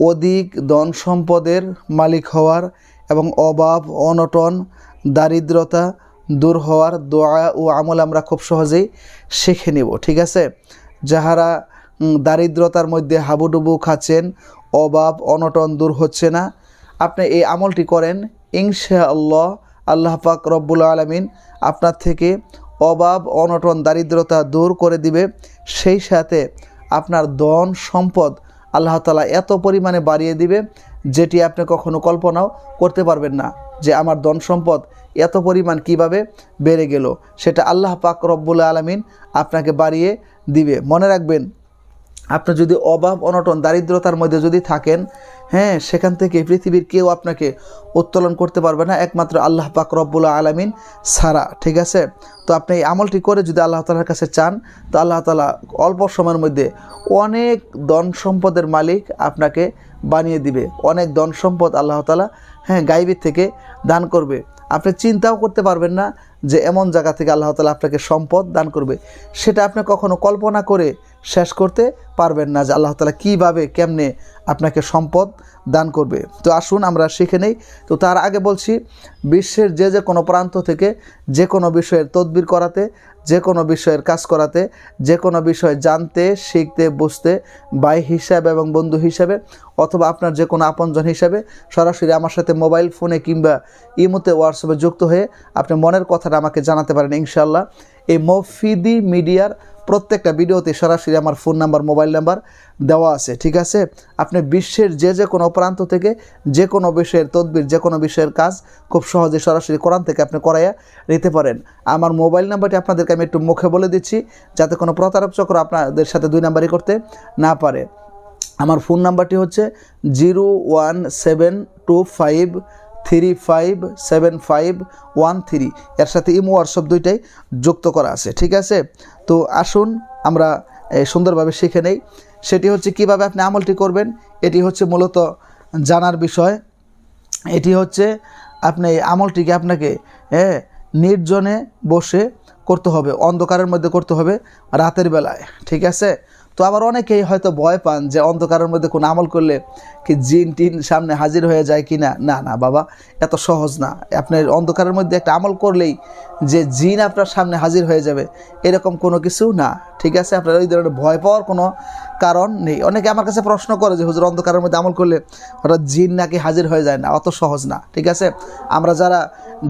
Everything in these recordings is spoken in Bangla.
অধিক ধন সম্পদের মালিক হওয়ার এবং অভাব, অনটন, দারিদ্রতা দূর হওয়ার দোয়া ও আমল আমরা খুব সহজেই শিখে নেব, ঠিক আছে? যাহারা দারিদ্রতার মধ্যে হাবুডুবু খাচ্ছেন, অভাব, অনটন দূর হচ্ছে না, আপনি এই আমলটি করেন ইনশা আল্লাহ আল্লাহ পাক রব্বুল আলমিন আপনার থেকে অভাব, অনটন, দারিদ্রতা দূর করে দিবে, সেই সাথে আপনার ধন সম্পদ আল্লাহ তালা এত পরিমাণে বাড়িয়ে দিবে, যেটি আপনি কখনো কল্পনাও করতে পারবেন না যে আমার ধন সম্পদ এত পরিমাণ কীভাবে বেড়ে গেল। সেটা আল্লাহ পাক রব্বুল আলমিন আপনাকে বাড়িয়ে দিবে। মনে রাখবেন আপনি যদি অভাব অনটন, দারিদ্রতার মধ্যে যদি থাকেন হ্যাঁ সেখান থেকে পৃথিবীর কেউ আপনাকে উত্তোলন করতে পারবে না। একমাত্র আল্লাহ পাক রব্বুল আলমিন সারা ঠিক আছে? তো আপনি এই আমলটি করে যদি আল্লাহ তালার কাছে চান, তো আল্লাহ তালা অল্প সময়ের মধ্যে অনেক ধন সম্পদের মালিক আপনাকে বানিয়ে দিবে। অনেক ধন সম্পদ আল্লাহ তালা হ্যাঁ গাইবের থেকে দান করবে। আপনি চিন্তাও করতে পারবেন না যে এমন জায়গা থেকে আল্লাহ তালা আপনাকে সম্পদ দান করবে। সেটা আপনি কখনো কল্পনা করে শেষ করতে পারবেন না যে আল্লাহ তালা কীভাবে, কেমনে আপনাকে সম্পদ দান করবে। তো আসুন, আমরা শিখে নেই। তো তার আগে বলছি, বিশ্বের যে যে কোনো প্রান্ত থেকে যে কোনো বিষয়ের তদবির করাতে, যে কোনো বিষয়ের কাজ করাতে, যে কোনো বিষয় জানতে, শিখতে, বুঝতে, ভাই হিসাবে এবং বন্ধু হিসাবে, অথবা আপনার যে কোনো আপনজন হিসাবে, সরাসরি আমার সাথে মোবাইল ফোনে কিংবা ইমোতে, হোয়াটসঅ্যাপে যুক্ত হয়ে আপনি মনের কথাটা আমাকে জানাতে পারেন ইনশাল্লাহ এই মফিদি মিডিয়ার প্রত্যেকটা ভিডিওতে সরাসরি আমার ফোন নাম্বার, মোবাইল নাম্বার দেওয়া আছে, ঠিক আছে? আপনি বিশ্বের যে যে কোনো প্রান্ত থেকে যে কোনো বিষয়ের তদবির, যে কোনো বিষয়ের কাজ খুব সহজে সরাসরি কোরআন থেকে আপনি করাইয়া নিতে পারেন। আমার মোবাইল নাম্বারটি আপনাদেরকে আমি একটু মুখে বলে দিচ্ছি, যাতে কোনো প্রতারক চক্র আপনাদের সাথে দুই নাম্বারই করতে না পারে। আমার ফোন নাম্বারটি হচ্ছে zero one seven two five three five seven five one three এর সাথে ইমো হোয়াটসঅ্যাপ দুইটাই যুক্ত করা আছে, ঠিক আছে? তো আসুন, আমরা সুন্দরভাবে শিখে নেই। সেটি হচ্ছে কীভাবে আপনি আমলটি করবেন, এটি হচ্ছে মূলত জানার বিষয়। এটি হচ্ছে আপনি এই আমলটিকে আপনাকে হ্যাঁ নির্জনে বসে করতে হবে, অন্ধকারের মধ্যে করতে হবে রাতের বেলায়, ঠিক আছে? তো আবার অনেকেই হয়তো ভয় পান যে অন্ধকারের মধ্যে কোনো আমল করলে কি জিন টিন সামনে হাজির হয়ে যায় কি না না না বাবা, এত সহজ না। আপনার অন্ধকারের মধ্যে একটা আমল করলেই যে জিন আপনার সামনে হাজির হয়ে যাবে, এরকম কোনো কিছু না। ঠিক আছে? আপনার ওই ধরনের ভয় পাওয়ার কোনো কারণ নেই। অনেকে আমার কাছে প্রশ্ন করে যে, হুজুর, অন্ধকারের মধ্যে আমল করলে হঠাৎ জিন নাকি হাজির হয়ে যায় না? অত সহজ না, ঠিক আছে? আমরা যারা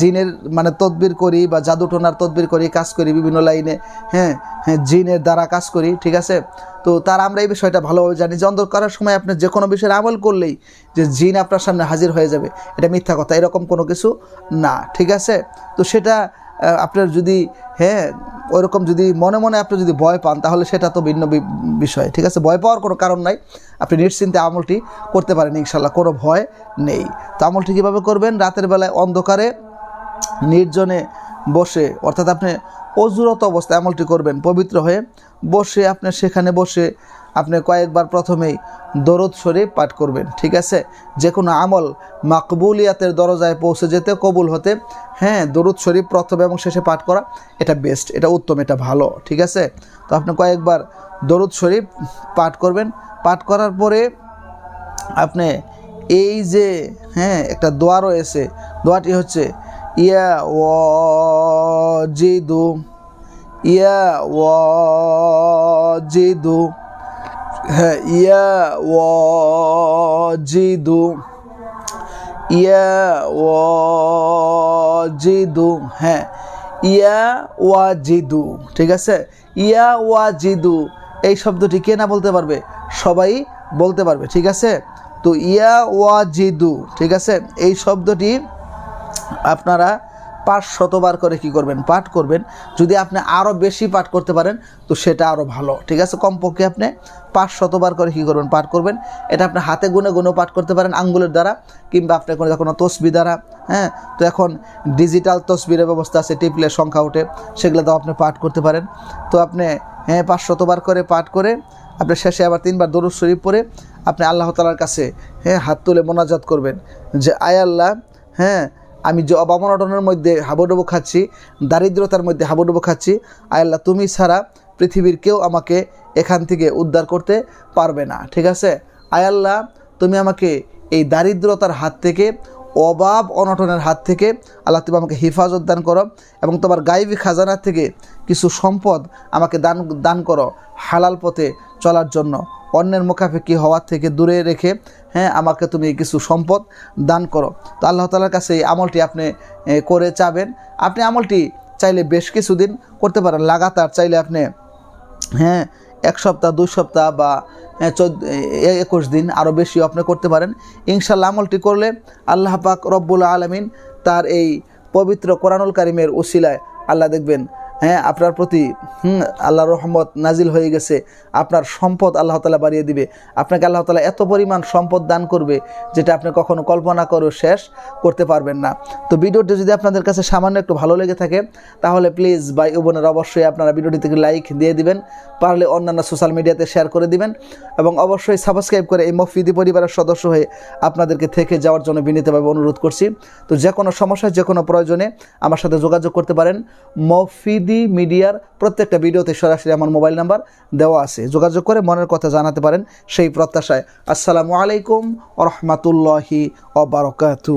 জিনের মানে তদবির করি বা জাদুটোনার তদবির করি, কাজ করি বিভিন্ন লাইনে হ্যাঁ হ্যাঁ জিনের দ্বারা কাজ করি, ঠিক আছে? তো তার আমরা এই বিষয়টা ভালোভাবে জানি যে, অন্ধকারের সময় আপনি যে কোনো বিষয়ের আমল করলেই যে জিন আপনার সামনে হাজির হয়ে যাবে। এটা মিথ্যা কথা, এরকম কোনো কিছু না, ঠিক আছে? তো সেটা আপনার যদি হ্যাঁ ওইরকম যদি মনে মনে আপনি যদি ভয় পান, তাহলে সেটা তো ভিন্ন বিষয়, ঠিক আছে? ভয় পাওয়ার কোনো কারণ নাই। আপনি নিশ্চিন্তে আমলটি করতে পারেন ইনশাল্লাহ কোনো ভয় নেই। তো আমলটি কীভাবে করবেন? রাতের বেলায় অন্ধকারে, নির্জনে বসে, অর্থাৎ আপনি অজুরত অবস্থায় আমলটি করবেন, পবিত্র হয়ে বসে আপনি সেখানে বসে আপনি কয়েকবার প্রথমেই দরদ শরীফ পাঠ করবেন, ঠিক আছে? যে কোনো আমল মাকবুলিয়াতের দরজায় পৌঁছে যেতে কবুল হতে হ্যাঁ দরুদ শরীফ প্রথমে এবং শেষে পাঠ করা, এটা বেস্ট এটা উত্তম, এটা ভালো, ঠিক আছে? তো আপনি কয়েকবার দরুদ শরীফ পাঠ করবেন, পাঠ করার পরে আপনি এই যে হ্যাঁ একটা দোয়া রয়েছে, দোয়াটি হচ্ছে জিদু হ্যাঁ ইয়া ও জিদু ইয়া ও জিদু হ্যাঁ ইয়া ওয়া জিদু ঠিক আছে? ইয়া ওয়া জিদু এই শব্দটি কে না বলতে পারবে? সবাই বলতে পারবে, ঠিক আছে? তো ইয়া ওয়া জিদু ঠিক আছে? এই শব্দটি আপনারা পাঁচ শতবার করে কি করবেন? পাঠ করবেন। যদি আপনি আরও বেশি পাঠ করতে পারেন, তো সেটা আরও ভালো। ঠিক আছে? কমপক্ষে আপনি পাঁচ শতবার করে কী করবেন? পাঠ করবেন। এটা আপনি হাতে গুনে গুনেও পাঠ করতে পারেন আঙ্গুলের দ্বারা, কিংবা আপনি কোনো কোনো তসবি দ্বারা হ্যাঁ? তো এখন ডিজিটাল তসবিরের ব্যবস্থা আছে টিপলে সংখ্যা ওঠে সেগুলো তো আপনি পাঠ করতে পারেন। তো আপনি হ্যাঁ পাঁচ শতবার করে পাঠ করে, আপনি শেষে আবার তিনবার দরুদ শরীফ পরে আপনি আল্লাহ তালার কাছে হ্যাঁ হাত তুলে মোনাজাত করবেন। যে, আয় আল্লাহ হ্যাঁ আমি যে অবামনটনের মধ্যে হাবুডুবু খাচ্ছি, দারিদ্রতার মধ্যে হাবুডুবু খাচ্ছি, আল্লাহ তুমি ছাড়া পৃথিবীর কেউ আমাকে এখান থেকে উদ্ধার করতে পারবে না। ঠিক আছে? আয়াল্লাহ তুমি আমাকে এই দারিদ্রতার হাত থেকে অভাব অনটনের হাত থেকে আল্লাহ তুমি আমাকে হেফাজত দান করো এবং তোমার গাইবি খাজানার থেকে কিছু সম্পদ আমাকে দান দান করো হালাল পথে চলার জন্য। অন্যের মুখাফেকি হওয়ার থেকে দূরে রেখে হ্যাঁ আমাকে তুমি কিছু সম্পদ দান করো। তো আল্লাহ তালার কাছে এই আমলটি আপনি করে চাবেন আপনি আমলটি চাইলে বেশ কিছুদিন করতে পারেন। লাগাতার চাইলে আপনি হ্যাঁ এক সপ্তাহ, দুই সপ্তাহ বা চোদ্দ একুশ দিন আরও বেশি আপনি করতে পারেন। ইনশাল্লাহ আমলটি করলে আল্লাহ পাক রব্বুল আলমিন তার এই পবিত্র কোরআনুল কারিমের ওসিলায় আল্লাহ দেখবেন হ্যাঁ আপনার প্রতি, হুম আল্লাহ রহমত নাজিল হয়ে গেছে। আপনার সম্পদ আল্লাহ তালা বাড়িয়ে দিবে। আপনাকে আল্লাহ তালা এত পরিমাণ সম্পদ দান করবে যেটা আপনি কখনো কল্পনা করেও শেষ করতে পারবেন না। তো ভিডিওটি যদি আপনাদের কাছে সামান্য একটু ভালো লেগে থাকে, তাহলে প্লিজ ভাই ও বোনের অবশ্যই আপনারা ভিডিওটি থেকে লাইক দিয়ে দিবেন, পারলে অন্যান্য সোশ্যাল মিডিয়াতে শেয়ার করে দিবেন এবং অবশ্যই সাবস্ক্রাইব করে এই মফিদি পরিবারের সদস্য হয়ে আপনাদেরকে থেকে যাওয়ার জন্য বিনীতভাবে অনুরোধ করছি। তো যে কোনো সমস্যায়, যে কোনো প্রয়োজনে আমার সাথে যোগাযোগ করতে পারেন। মফিদি মিডিয়ার প্রত্যেকটা ভিডিওতে সরাসরি আমার মোবাইল নাম্বার দেওয়া আছে। যোগাযোগ করে মনের কথা জানাতে পারেন সেই প্রত্যাশায়। আসসালামু আলাইকুম রহমতুল্লাহি অবরকাতু